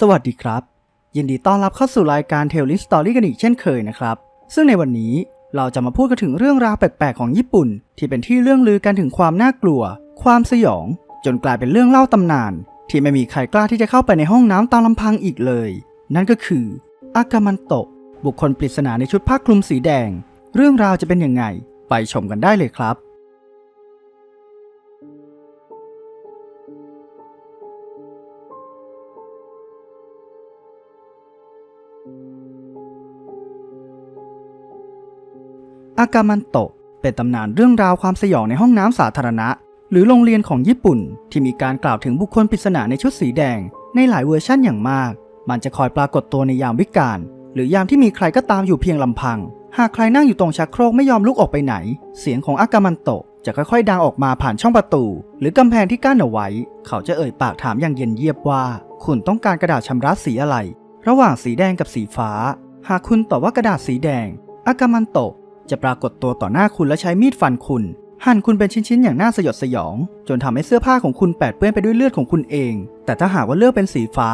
สวัสดีครับ ยินดีต้อนรับเข้าสู่รายการ Tale List Story กันอีกเช่นเคยนะครับ ซึ่งในวันนี้เราจะมาพูดกันถึงเรื่องราวแปลกๆของญี่ปุ่น ที่เป็นที่เรื่องลือกันถึงความน่ากลัว ความสยอง จนกลายเป็นเรื่องเล่าตำนาน ที่ไม่มีใครกล้าที่จะเข้าไปในห้องน้ำตามลำพังอีกเลย นั่นก็คืออากามันโตะบุคคลปริศนาในชุดผ้าคลุมสีแดง เรื่องราวจะเป็นยังไง ไปชมกันได้เลยครับ อากามันโตะเป็นตำนานเรื่องราวความสยองในห้องน้ำสาธารณะ หรือโรงเรียนของญี่ปุ่น ที่มีการกล่าวถึงบุคคลปริศนาในชุดสีแดง ในหลายเวอร์ชั่นอย่างมาก มันจะคอยปรากฏตัวในยามวิกาลหรือยามที่มีใครก็ตามอยู่เพียงลำพัง หากใครนั่งอยู่ตรงชักโครกไม่ยอมลุกออกไปไหน เสียงของอากามันโตะจะค่อยๆ ดังออกมาผ่านช่องประตู หรือกำแพงที่กั้นเอาไว้ เขาจะเอ่ยปากถามอย่างเย็นเยียบว่า คุณต้องการกระดาษชำระสีอะไร ระหว่างสีแดงกับสีฟ้า หากคุณตอบว่ากระดาษสีแดงอากามันโตะ จะปรากฏตัวต่อหน้าคุณและใช้มีดฟันคุณ หั่นคุณเป็นชิ้นๆอย่างน่าสยดสยอง จนทำให้เสื้อผ้าของคุณแปดเปื้อนไปด้วยเลือดของคุณเอง แต่ถ้าหากว่าเลือกเป็นสีฟ้า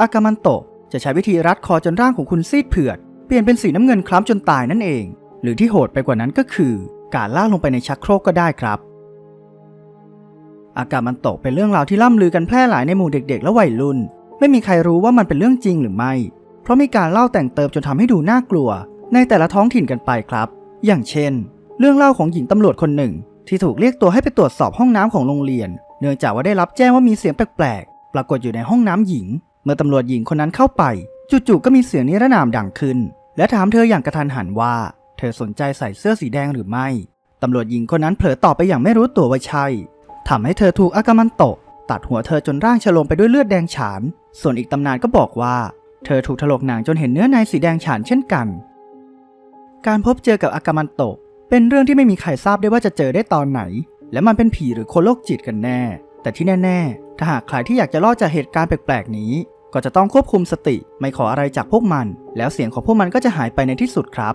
อากามันโตะจะใช้วิธีรัดคอจนร่างของคุณซีดเผือด เปลี่ยนเป็นสีน้ำเงินคล้ำจนตายนั่นเอง หรือที่โหดไปกว่านั้นก็คือ การล่ากลงไปในชักโครกก็ได้ครับอากามันโตะเป็นเรื่องราวที่ล่ำลือกันแพร่หลายในหมู่เด็กๆ และวัยรุ่น ไม่มีใครรู้ว่ามันเป็นเรื่องจริงหรือไม่ เพราะมีการเล่าแต่งเติมจนทำให้ดูน่ากลัว ในแต่ละท้องถิ่นกันไปครับ อย่างเช่น เรื่องเล่าของหญิงตำรวจคนหนึ่ง ที่ถูกเรียกตัวให้ไปตรวจสอบห้องน้ำของโรงเรียน เนื่องจากว่าได้รับแจ้งว่ามีเสียงแปลกๆ ปรากฏอยู่ในห้องน้ำหญิง เมื่อตำรวจหญิงคนนั้นเข้าไป จู่ๆก็มีเสียงนิรนามดังขึ้น และถามเธออย่างกระทันหันว่า เธอสนใจใส่เสื้อสีแดงหรือไม่ตำรวจหญิงคนนั้นเผลอตอบไปอย่างไม่รู้ตัวว่าใช่ทำให้เธอถูกอากามันโตะตัดหัวเธอจนร่างฉลมไปด้วยเลือดแดงฉาน ส่วนอีกตำนานก็บอกว่า เธอถูกถลกหนังจนเห็นเนื้อในสีแดงฉานเช่นกัน การพบเจอกับอากามันโตเป็นเรื่องที่ไม่มีใครทราบได้ว่าจะเจอได้ตอนไหน และมันเป็นผีหรือคนโรคจิตกันแน่ แต่ที่แน่ ๆ ถ้าหากใครที่อยากจะรอดจากเหตุการณ์แปลกๆ นี้ ก็จะต้องควบคุมสติไม่ขออะไรจากพวกมัน แล้วเสียงของพวกมันก็จะหายไปในที่สุดครับ